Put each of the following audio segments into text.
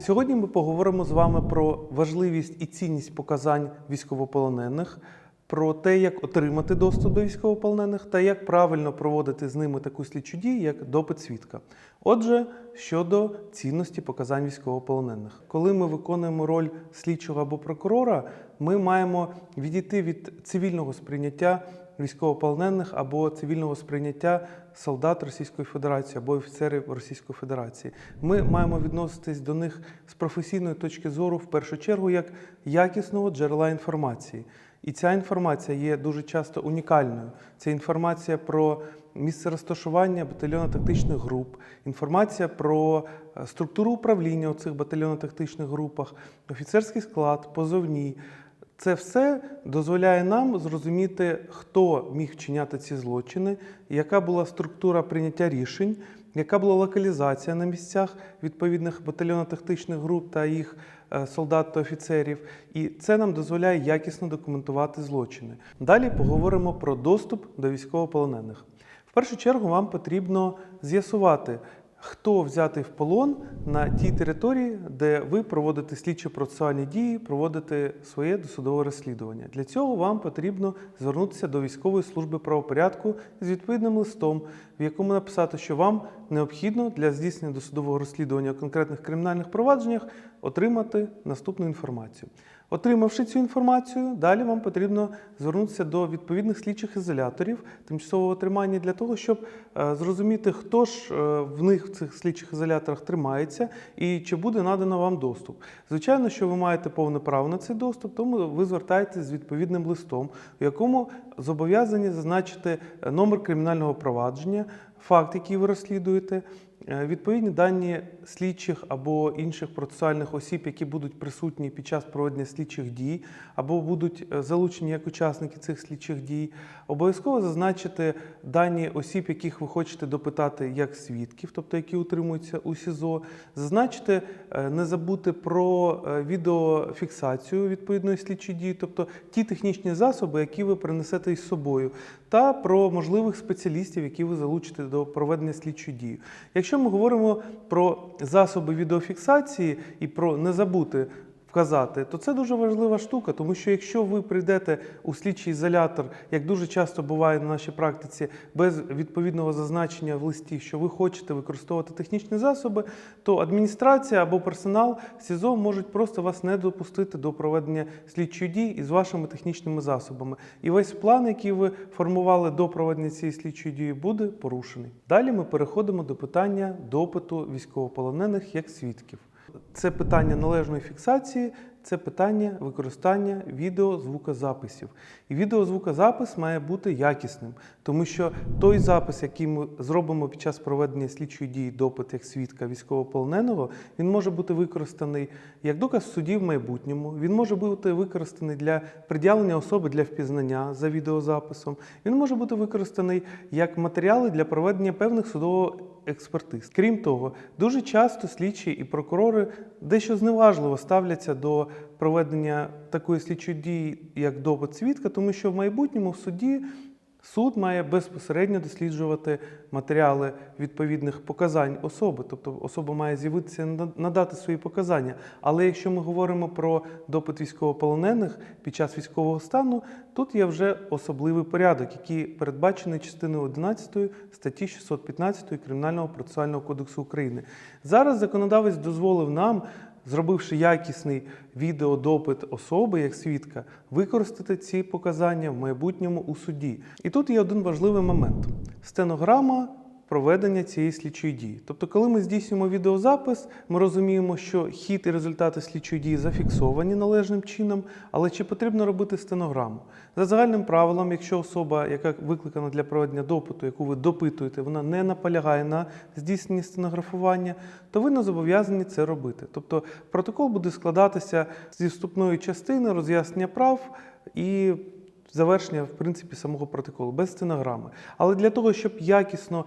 Сьогодні ми поговоримо з вами про важливість і цінність показань військовополонених, про те, як отримати доступ до військовополонених та як правильно проводити з ними таку слідчу дію, як допит свідка. Отже, щодо цінності показань військовополонених, коли ми виконуємо роль слідчого або прокурора, ми маємо відійти від цивільного сприйняття військовополонених або цивільного сприйняття солдат Російської Федерації або офіцерів Російської Федерації. Ми маємо відноситись до них з професійної точки зору, в першу чергу, як якісного джерела інформації. І ця інформація є дуже часто унікальною. Це інформація про місце розташування батальйонно-тактичних груп, інформація про е, структуру управління у цих батальйонно-тактичних групах, офіцерський склад, позовні. Це все дозволяє нам зрозуміти, хто міг вчиняти ці злочини, яка була структура прийняття рішень, яка була локалізація на місцях відповідних батальйонно-тактичних груп та їх солдат та офіцерів. І це нам дозволяє якісно документувати злочини. Далі поговоримо про доступ до військовополонених. В першу чергу вам потрібно з'ясувати, хто взятий в полон на тій території, де ви проводите слідчо-процесуальні дії, проводите своє досудове розслідування. Для цього вам потрібно звернутися до військової служби правопорядку з відповідним листом, в якому написати, що вам необхідно для здійснення досудового розслідування у конкретних кримінальних провадженнях отримати наступну інформацію. Отримавши цю інформацію, далі вам потрібно звернутися до відповідних слідчих ізоляторів тимчасового тримання для того, щоб е, зрозуміти, хто ж е, в них в цих слідчих ізоляторах тримається і чи буде надано вам доступ. Звичайно, що ви маєте повне право на цей доступ, тому ви звертаєтесь з відповідним листом, у якому зобов'язані зазначити е, номер кримінального провадження, факт, який ви розслідуєте. Е, Відповідні дані слідчих або інших процесуальних осіб, які будуть присутні під час проведення слідчих дій, або будуть е, залучені як учасники цих слідчих дій, обов'язково зазначити дані осіб, яких ви хочете допитати як свідків, тобто які утримуються у СІЗО, зазначити, е, не забути про відеофіксацію відповідної слідчої дії, тобто ті технічні засоби, які ви принесете із собою, та про можливих спеціалістів, які ви залучите до проведення слідчої дії. Якщо ми говоримо про засоби відеофіксації і про не забути вказати, то це дуже важлива штука, тому що якщо ви прийдете у слідчий ізолятор, як дуже часто буває на нашій практиці, без відповідного зазначення в листі, що ви хочете використовувати технічні засоби, то адміністрація або персонал СІЗО можуть просто вас не допустити до проведення слідчої дії із вашими технічними засобами. І весь план, який ви формували до проведення цієї слідчої дії, буде порушений. Далі ми переходимо до питання допиту військовополонених як свідків. Це питання належної фіксації, це питання використання відеозвукозаписів. І відеозвукозапис має бути якісним, тому що той запис, який ми зробимо під час проведення слідчої дії допит як свідка військовополоненого, він може бути використаний як доказ в в майбутньому. Він може бути використаний для пред'явлення особи для впізнання за відеозаписом. Він може бути використаний як матеріали для проведення певних судово експертиз. Крім того, дуже часто слідчі і прокурори дещо зневажливо ставляться до проведення такої слідчої дії, як допит свідка, тому що в майбутньому в суді суд має безпосередньо досліджувати матеріали відповідних показань особи, тобто особа має з'явитися надати свої показання. Але якщо ми говоримо про допит військовополонених під час військового стану, тут є вже особливий порядок, який передбачений частиною 11 статті 615 Кримінального процесуального кодексу України. Зараз законодавець дозволив нам зробивши якісний відеодопит особи як свідка, використати ці показання в майбутньому у суді. І тут є один важливий момент: стенограма. Проведення цієї слідчої дії. Тобто, коли ми здійснюємо відеозапис, ми розуміємо, що хід і результати слідчої дії зафіксовані належним чином, але чи потрібно робити стенограму? За загальним правилом, якщо особа, яка викликана для проведення допиту, яку ви допитуєте, вона не наполягає на здійсненні стенографування, то ви не зобов'язані це робити. Тобто протокол буде складатися зі вступної частини роз'яснення прав і завершення в принципі самого протоколу без стенограми. Але для того, щоб якісно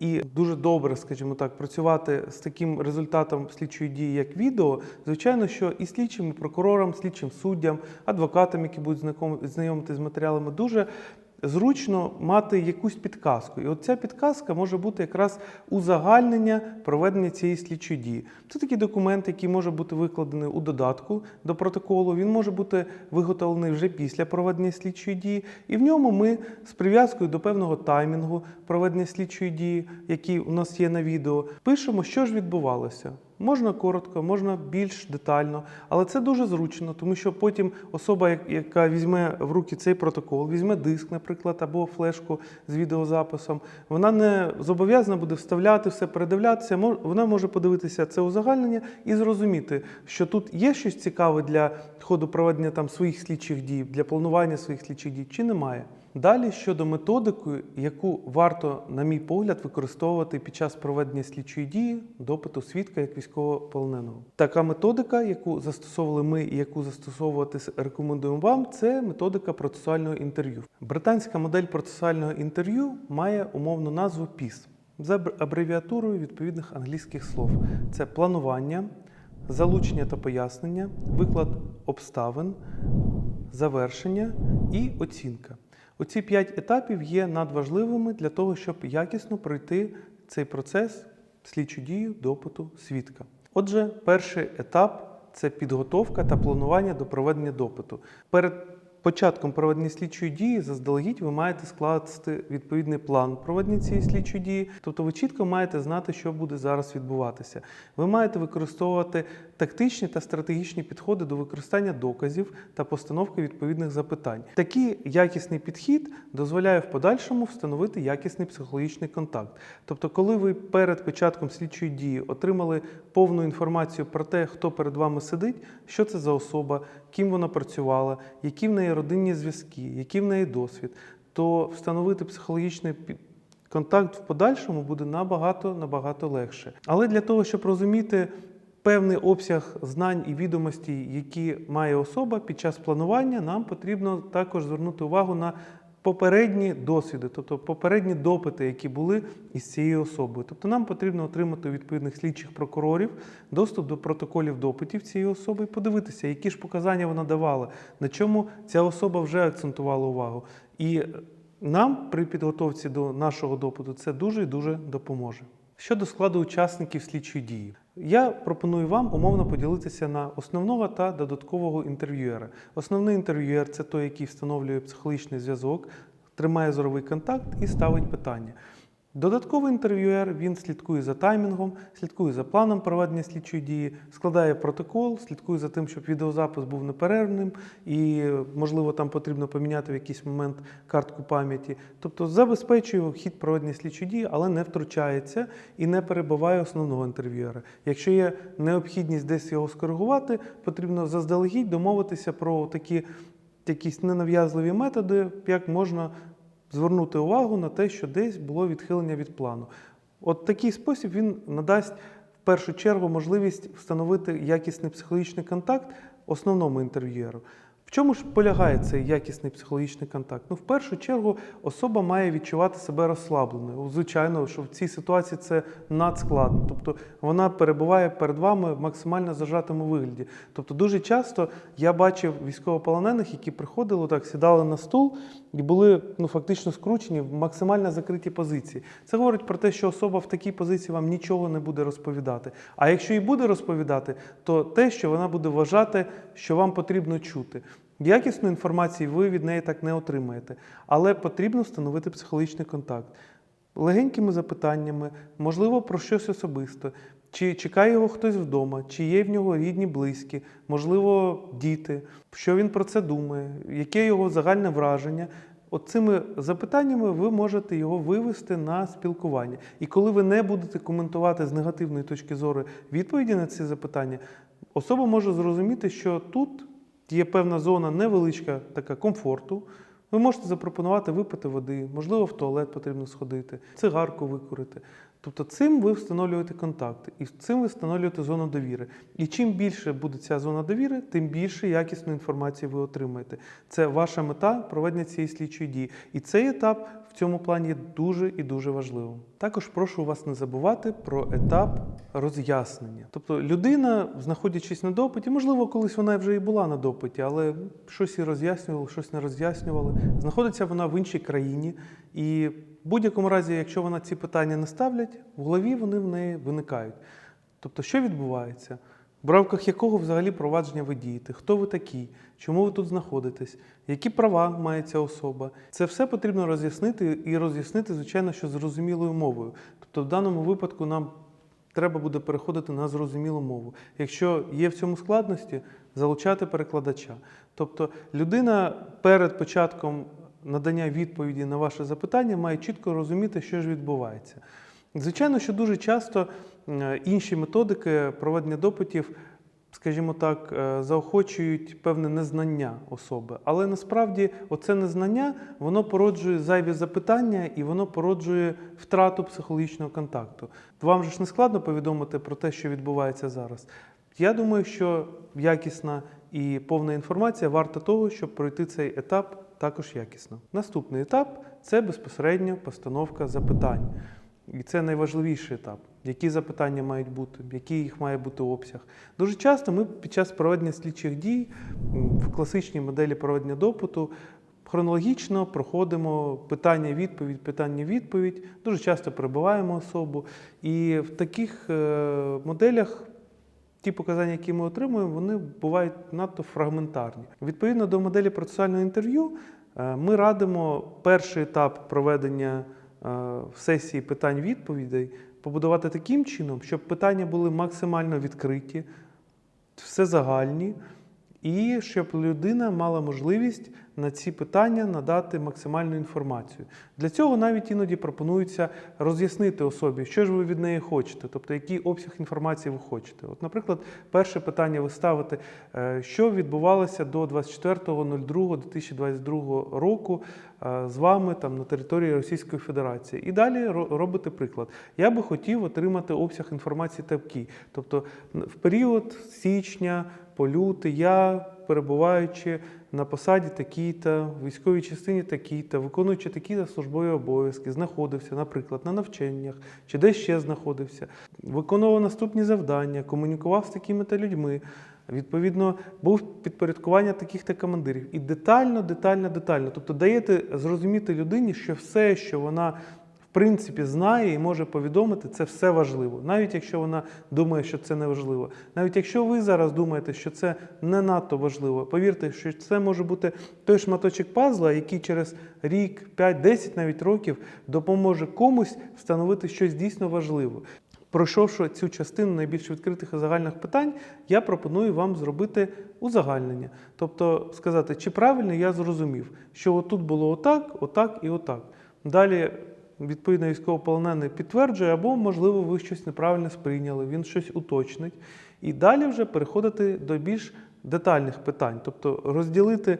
і дуже добре, скажімо так, працювати з таким результатом слідчої дії, як відео, звичайно, що і слідчим, і прокурорам, слідчим суддям, адвокатам, які будуть знайомити з матеріалами, дуже зручно мати якусь підказку. І от ця підказка може бути якраз узагальнення проведення цієї слідчої дії. Це такий документ, який може бути викладений у додатку до протоколу. Він може бути виготовлений вже після проведення слідчої дії, і в ньому ми з прив'язкою до певного таймінгу проведення слідчої дії, який у нас є на відео, пишемо, що ж відбувалося. Можна коротко, можна більш детально, але це дуже зручно, тому що потім особа, яка візьме в руки цей протокол, візьме диск, наприклад, або флешку з відеозаписом, вона не зобов'язана буде вставляти все, передивлятися. Вона може подивитися це узагальнення і зрозуміти, що тут є щось цікаве для ходу проведення там своїх слідчих дій, для планування своїх слідчих дій, чи немає. Далі щодо методики, яку варто, на мій погляд, використовувати під час проведення слідчої дії, допиту свідка як військовополоненого. Така методика, яку застосовували ми і яку застосовувати рекомендуємо вам, це методика процесуального інтерв'ю. Британська модель процесуального інтерв'ю має умовну назву PIS за абревіатурою відповідних англійських слов. Це планування, залучення та пояснення, виклад обставин, завершення і оцінка. Оці п'ять етапів є надважливими для того, щоб якісно пройти цей процес слідчу дію допиту свідка. Отже, перший етап це підготовка та планування до проведення допиту. Перед початком проведення слідчої дії заздалегідь ви маєте скласти відповідний план проведення цієї слідчої дії. Тобто ви чітко маєте знати, що буде зараз відбуватися. Ви маєте використовувати тактичні та стратегічні підходи до використання доказів та постановки відповідних запитань. Такий якісний підхід дозволяє в подальшому встановити якісний психологічний контакт. Тобто, коли ви перед початком слідчої дії отримали повну інформацію про те, хто перед вами сидить, що це за особа, ким вона працювала, які в неї родинні зв'язки, який в неї досвід, то встановити психологічний контакт в подальшому буде набагато набагато легше. Але для того, щоб розуміти певний обсяг знань і відомостей, які має особа під час планування, нам потрібно також звернути увагу на попередні досвіди, тобто попередні допити, які були із цією особою. Тобто нам потрібно отримати у відповідних слідчих прокурорів доступ до протоколів допитів цієї особи і подивитися, які ж показання вона давала, на чому ця особа вже акцентувала увагу. І нам при підготовці до нашого допиту це дуже і дуже допоможе. Щодо складу учасників слідчої дії, я пропоную вам умовно поділитися на основного та додаткового інтерв'юера. Основний інтерв'юер це той, який встановлює психологічний зв'язок, тримає зоровий контакт і ставить питання. Додатковий інтерв'юер він слідкує за таймінгом, слідкує за планом проведення слідчої дії, складає протокол, слідкує за тим, щоб відеозапис був неперервним і, можливо, там потрібно поміняти в якийсь момент картку пам'яті. Тобто забезпечує хід проведення слідчої дії, але не втручається і не перебиває основного інтерв'юера. Якщо є необхідність десь його скоригувати, потрібно заздалегідь домовитися про такі якісь ненав'язливі методи, як можна звернути увагу на те, що десь було відхилення від плану. От такий спосіб він надасть в першу чергу можливість встановити якісний психологічний контакт основному інтерв'єру. В чому ж полягає цей якісний психологічний контакт? Ну, в першу чергу, особа має відчувати себе розслабленою. Звичайно, що в цій ситуації це надскладно. Тобто вона перебуває перед вами в максимально зажатому вигляді. Тобто, дуже часто я бачив військовополонених, які приходили так, сідали на стул і були ну, фактично скручені в максимально закриті позиції. Це говорить про те, що особа в такій позиції вам нічого не буде розповідати. А якщо і буде розповідати, то те, що вона буде вважати, що вам потрібно чути. Якісну інформацію ви від неї так не отримаєте, але потрібно встановити психологічний контакт легенькими запитаннями, можливо, про щось особисте. Чи чекає його хтось вдома, чи є в нього рідні, близькі, можливо, діти, що він про це думає, яке його загальне враження. От цими запитаннями ви можете його вивести на спілкування. І коли ви не будете коментувати з негативної точки зору відповіді на ці запитання, особа може зрозуміти, що тут є певна зона невеличка така комфорту. Ви можете запропонувати випити води, можливо, в туалет потрібно сходити, цигарку викурити. Тобто цим ви встановлюєте контакти і цим ви встановлюєте зону довіри. І чим більше буде ця зона довіри, тим більше якісної інформації ви отримаєте. Це ваша мета проведення цієї слідчої дії. І цей етап цьому плані дуже і дуже важливим. Також прошу вас не забувати про етап роз'яснення. Тобто людина, знаходячись на допиті, можливо, колись вона вже і була на допиті, але щось і роз'яснювала, щось не роз'яснювали. Знаходиться вона в іншій країні, і в будь-якому разі, якщо вона ці питання не ставлять, в голові вони в неї виникають. Тобто, що відбувається? В рамках якого взагалі провадження ви дієте? Хто ви такі? Чому ви тут знаходитесь? Які права має ця особа? Це все потрібно роз'яснити і роз'яснити, звичайно, що зрозумілою мовою. Тобто, в даному випадку нам треба буде переходити на зрозумілу мову. Якщо є в цьому складності, залучати перекладача. Тобто, людина перед початком надання відповіді на ваше запитання має чітко розуміти, що ж відбувається. Звичайно, що дуже часто е, інші методики проведення допитів, скажімо так, е, заохочують певне незнання особи. Але насправді оце незнання воно породжує зайві запитання і воно породжує втрату психологічного контакту. Вам же ж не складно повідомити про те, що відбувається зараз. Я думаю, що якісна і повна інформація варта того, щоб пройти цей етап також якісно. Наступний етап це безпосередньо постановка запитань. І це найважливіший етап. Які запитання мають бути, який їх має бути обсяг. Дуже часто ми під час проведення слідчих дій в класичній моделі проведення допиту хронологічно проходимо питання-відповідь, питання-відповідь, дуже часто перебиваємо особу. І в таких е, моделях ті показання, які ми отримуємо, вони бувають надто фрагментарні. Відповідно до моделі процесуального інтерв'ю, е, ми радимо перший етап проведення в сесії питань-відповідей побудувати таким чином, щоб питання були максимально відкриті, все загальні, і щоб людина мала можливість на ці питання надати максимальну інформацію. Для цього навіть іноді пропонується роз'яснити особі, що ж ви від неї хочете, тобто який обсяг інформації ви хочете. От, наприклад, перше питання ви ставите, е, що відбувалося до 24.02.2022 року е, з вами там на території Російської Федерації. І далі ро- робите приклад. Я би хотів отримати обсяг інформації такий. Тобто в період січня по лютий я, перебуваючи на посаді такій-то, військовій частині такій-то, виконуючи такі-то службові обов'язки, знаходився, наприклад, на навчаннях чи де ще знаходився, виконував наступні завдання, комунікував з такими-то людьми. Відповідно, був підпорядкування таких-то командирів. І детально, детально, детально. Тобто даєте зрозуміти людині, що все, що вона принципі знає і може повідомити, це все важливо. Навіть якщо вона думає, що це не важливо. Навіть якщо ви зараз думаєте, що це не надто важливо, повірте, що це може бути той шматочок пазла, який через рік, 5-10 навіть років допоможе комусь встановити щось дійсно важливе. Пройшовши цю частину найбільш відкритих і загальних питань, я пропоную вам зробити узагальнення. Тобто сказати, чи правильно я зрозумів, що отут було отак, отак і отак. Далі, відповідно, військовополонений підтверджує, або, можливо, ви щось неправильно сприйняли, він щось уточнить. І далі вже переходити до більш детальних питань, тобто розділити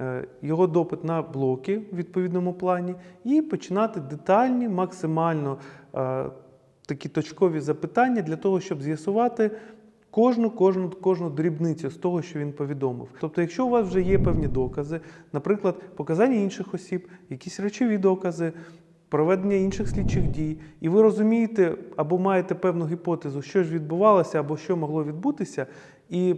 е, його допит на блоки в відповідному плані і починати детальні, максимально е, такі точкові запитання для того, щоб з'ясувати кожну, кожну, кожну дрібницю з того, що він повідомив. Тобто, якщо у вас вже є певні докази, наприклад, показання інших осіб, якісь речові докази, проведення інших слідчих дій, і ви розумієте або маєте певну гіпотезу, що ж відбувалося або що могло відбутися, і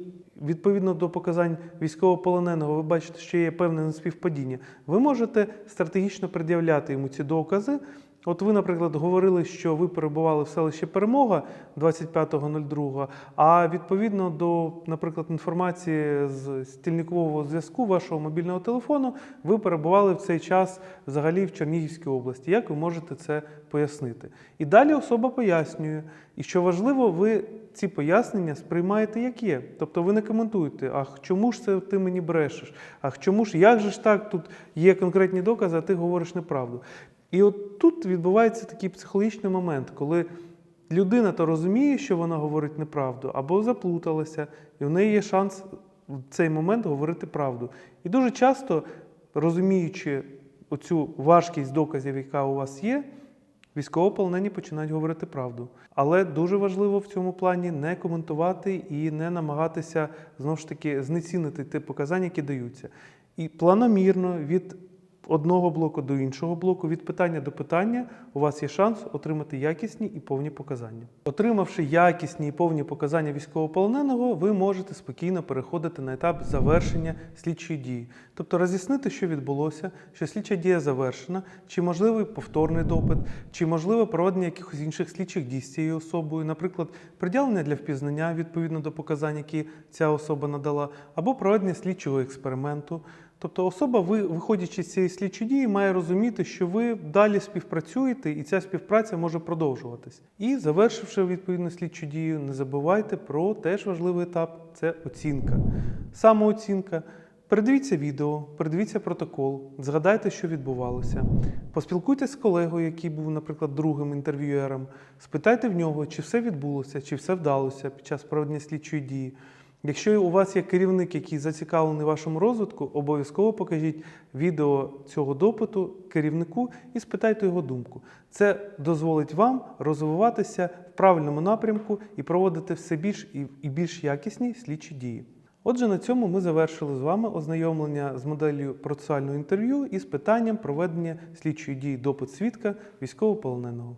відповідно до показань військовополоненого, ви бачите, що є певне неспівпадіння, ви можете стратегічно пред'являти йому ці докази. От ви, наприклад, говорили, що ви перебували в селищі Перемога 25.02, а відповідно до, наприклад, інформації з стільникового зв'язку вашого мобільного телефону, ви перебували в цей час взагалі в Чернігівській області. Як ви можете це пояснити? І далі особа пояснює. І що важливо, ви ці пояснення сприймаєте як є. Тобто ви не коментуєте, ах, чому ж це ти мені брешеш? Ах, чому ж як же ж так? Тут є конкретні докази, а ти говориш неправду. І от тут відбувається такий психологічний момент, коли людина то розуміє, що вона говорить неправду, або заплуталася, і в неї є шанс в цей момент говорити правду. І дуже часто, розуміючи оцю важкість доказів, яка у вас є, військовополонені починають говорити правду. Але дуже важливо в цьому плані не коментувати і не намагатися знову ж таки знецінити ті показання, які даються. І планомірно від одного блоку до іншого блоку, від питання до питання, у вас є шанс отримати якісні і повні показання. Отримавши якісні і повні показання військовополоненого, ви можете спокійно переходити на етап завершення слідчої дії, тобто роз'яснити, що відбулося, що слідча дія завершена, чи можливий повторний допит, чи можливе проведення якихось інших слідчих дій з цією особою, наприклад, приділення для впізнання відповідно до показань, які ця особа надала, або проведення слідчого експерименту. Тобто особа, ви, виходячи з цієї слідчої дії, має розуміти, що ви далі співпрацюєте, і ця співпраця може продовжуватись. І завершивши відповідну слідчу дію, не забувайте про теж важливий етап це оцінка. Самооцінка. Передивіться відео, передивіться протокол, згадайте, що відбувалося. Поспілкуйтесь з колегою, який був, наприклад, другим інтерв'юером. Спитайте в нього, чи все відбулося, чи все вдалося під час проведення слідчої дії. Якщо у вас є керівник, який зацікавлений вашому розвитку, обов'язково покажіть відео цього допиту керівнику і спитайте його думку. Це дозволить вам розвиватися в правильному напрямку і проводити все більш і- більш якісні слідчі дії. Отже, на цьому ми завершили з вами ознайомлення з моделлю процесуального інтерв'ю і з питанням проведення слідчої дії допит свідка військовополоненого.